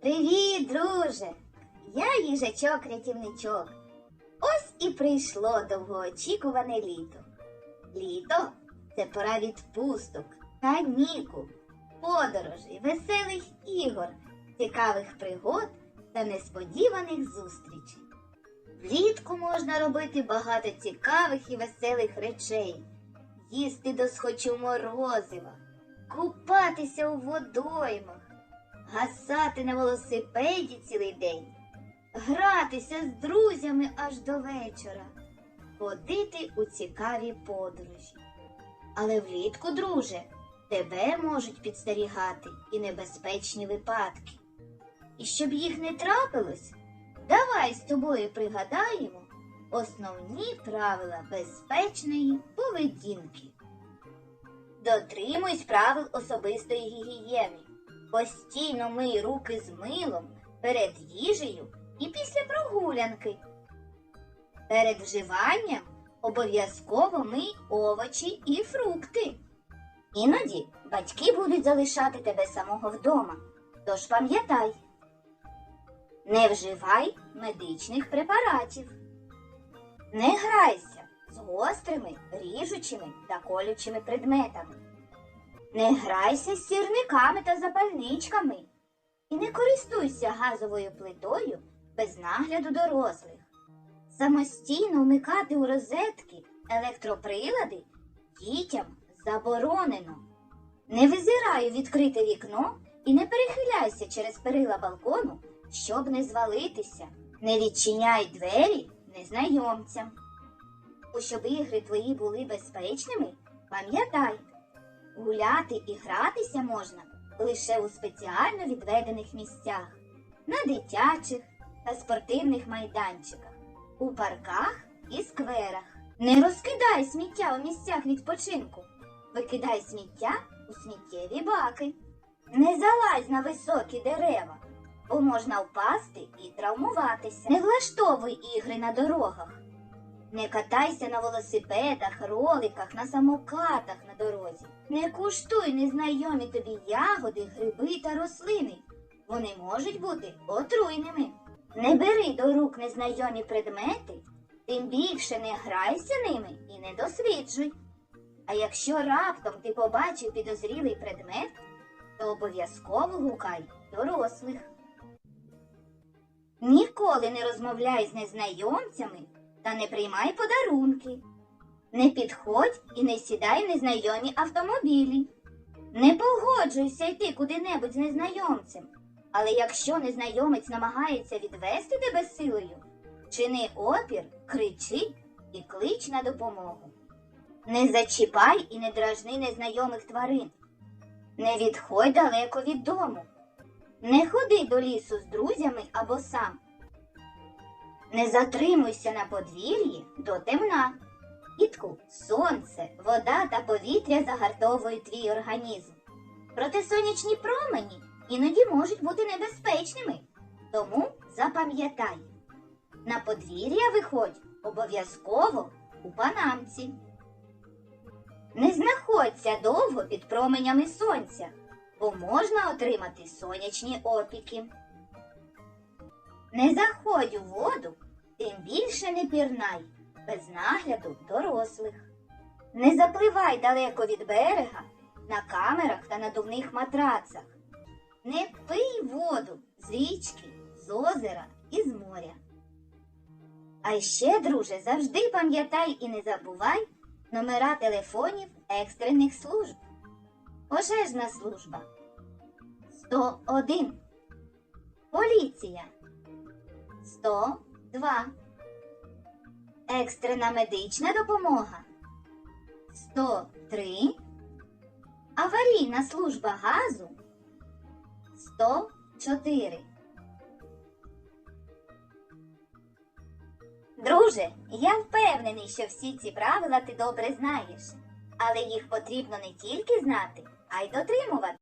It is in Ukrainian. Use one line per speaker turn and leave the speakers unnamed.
Привіт, друже! Я їжачок-рятівничок. Ось і прийшло довгоочікуване літо. Літо це пора відпусток, канікул, подорожей, веселих ігор, цікавих пригод та несподіваних зустрічей. Влітку можна робити багато цікавих і веселих речей, їсти досхочу морозива, купатися у водоймах, гасати на велосипеді цілий день, гратися з друзями аж до вечора, ходити у цікаві подорожі. Але влітку, друже, тебе можуть підстерігати і небезпечні випадки. І щоб їх не трапилось, давай з тобою пригадаємо основні правила безпечної поведінки. Дотримуйсь правил особистої гігієни. Постійно мий руки з милом перед їжею і після прогулянки. Перед вживанням обов'язково мий овочі і фрукти. Іноді батьки будуть залишати тебе самого вдома. Тож пам'ятай, не вживай медичних препаратів. Не грайся з гострими, ріжучими та колючими предметами. Не грайся з сірниками та запальничками. І не користуйся газовою плитою без нагляду дорослих. Самостійно вмикати у розетки електроприлади дітям заборонено. Не визирай відкрите вікно і не перехиляйся через перила балкону, щоб не звалитися. Не відчиняй двері незнайомцям. У щоб ігри твої були безпечними, пам'ятай, гуляти і гратися можна лише у спеціально відведених місцях, на дитячих та спортивних майданчиках, у парках і скверах. Не розкидай сміття у місцях відпочинку, викидай сміття у сміттєві баки. Не залазь на високі дерева, бо можна впасти і травмуватися. Не влаштовуй ігри на дорогах. Не катайся на велосипедах, роликах, на самокатах на дорозі. Не куштуй незнайомі тобі ягоди, гриби та рослини. Вони можуть бути отруйними. Не бери до рук незнайомі предмети, тим більше не грайся ними і не досліджуй. А якщо раптом ти побачив підозрілий предмет, то обов'язково гукай дорослих. Ніколи не розмовляй з незнайомцями та не приймай подарунки. Не підходь і не сідай в незнайомі автомобілі. Не погоджуйся йти куди-небудь з незнайомцем. Але якщо незнайомець намагається відвести тебе силою, чини опір, кричи і клич на допомогу. Не зачіпай і не дражни незнайомих тварин. Не відходь далеко від дому. Не ходи до лісу з друзями або сам. Не затримуйся на подвір'ї до темна.Ітку, сонце, вода та повітря загартовують твій організм. Проте сонячні промені іноді можуть бути небезпечними. Тому запам'ятай, на подвір'я виходь обов'язково у панамці. Не знаходься довго під променями сонця, бо можна отримати сонячні опіки. Не заходь у воду, тим більше не пірнай, без нагляду дорослих. Не запливай далеко від берега на камерах та надувних матрацах. Не пий воду з річки, з озера і з моря. А ще, друже, завжди пам'ятай і не забувай номера телефонів екстрених служб. Пожежна служба 101. Поліція 102. Екстрена медична допомога 103. Аварійна служба газу 104. Друже, я впевнений, що всі ці правила ти добре знаєш, але їх потрібно не тільки знати, а й дотримувати.